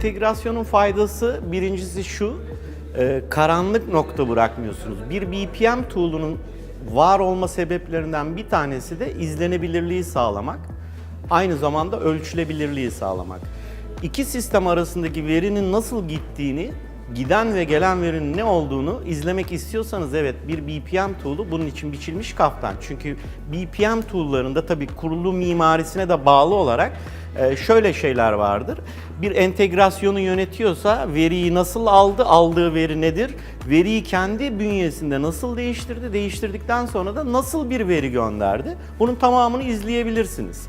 entegrasyonun faydası birincisi şu, e, karanlık nokta bırakmıyorsunuz. Bir BPM tool'unun var olma sebeplerinden bir tanesi de izlenebilirliği sağlamak. Aynı zamanda ölçülebilirliği sağlamak. İki sistem arasındaki verinin nasıl gittiğini, giden ve gelen verinin ne olduğunu izlemek istiyorsanız evet bir BPM tool'u bunun için biçilmiş kaftan. Çünkü BPM tool'larında tabii kurulu mimarisine de bağlı olarak e, şöyle şeyler vardır. Bir entegrasyonu yönetiyorsa veriyi nasıl aldı, aldığı veri nedir? Veriyi kendi bünyesinde nasıl değiştirdi, değiştirdikten sonra da nasıl bir veri gönderdi? Bunun tamamını izleyebilirsiniz.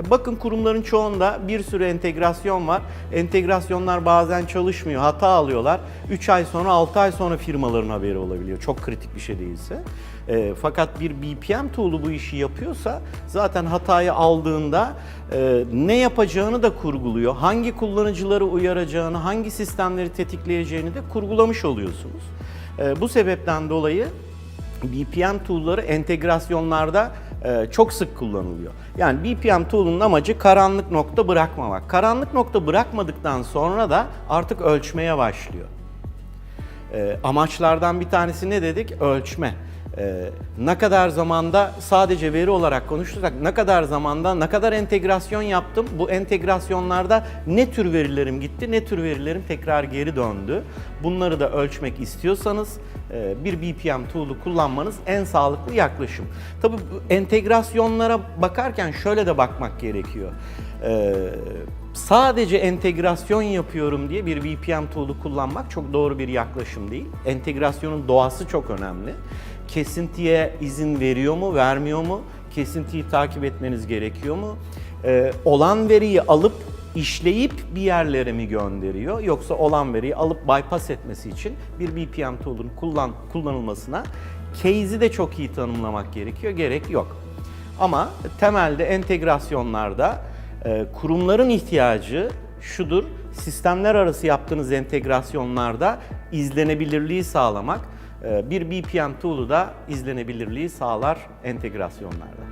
E, Bakın kurumların çoğunda bir sürü entegrasyon var. Entegrasyonlar bazen çalışmıyor, hata alıyorlar. 3 ay sonra, 6 ay sonra firmaların haberi olabiliyor. Çok kritik bir şey değilse. E, fakat bir BPM tool'u bu işi yapıyorsa zaten hatayı aldığında e, ne yapacağını da kurguluyor. Hangi kullanıcıları uyaracağını, hangi sistemleri tetikleyeceğini de kurgulamış oluyorsunuz. E, bu sebepten dolayı BPM tool'ları entegrasyonlarda çok sık kullanılıyor. Yani BPM tool'un amacı karanlık nokta bırakmamak. Karanlık nokta bırakmadıktan sonra da artık ölçmeye başlıyor. E, amaçlardan bir tanesi ne dedik? Ölçme. E, ne kadar zamanda sadece veri olarak konuşursak ne kadar zamanda ne kadar entegrasyon yaptım? Bu entegrasyonlarda ne tür verilerim gitti, ne tür verilerim tekrar geri döndü? Bunları da ölçmek istiyorsanız e, bir BPM tool'u kullanmanız en sağlıklı yaklaşım. Tabii bu entegrasyonlara bakarken şöyle de bakmak gerekiyor. E, sadece entegrasyon yapıyorum diye bir VPN tool'u kullanmak çok doğru bir yaklaşım değil. Entegrasyonun doğası çok önemli. Kesintiye izin veriyor mu, vermiyor mu? Kesintiyi takip etmeniz gerekiyor mu? Ee, olan veriyi alıp işleyip bir yerlere mi gönderiyor yoksa olan veriyi alıp bypass etmesi için bir BPM tool'un kullan, kullanılmasına case'i de çok iyi tanımlamak gerekiyor, gerek yok. Ama temelde entegrasyonlarda e, kurumların ihtiyacı şudur, sistemler arası yaptığınız entegrasyonlarda izlenebilirliği sağlamak. E, bir BPM tool'u da izlenebilirliği sağlar entegrasyonlarda.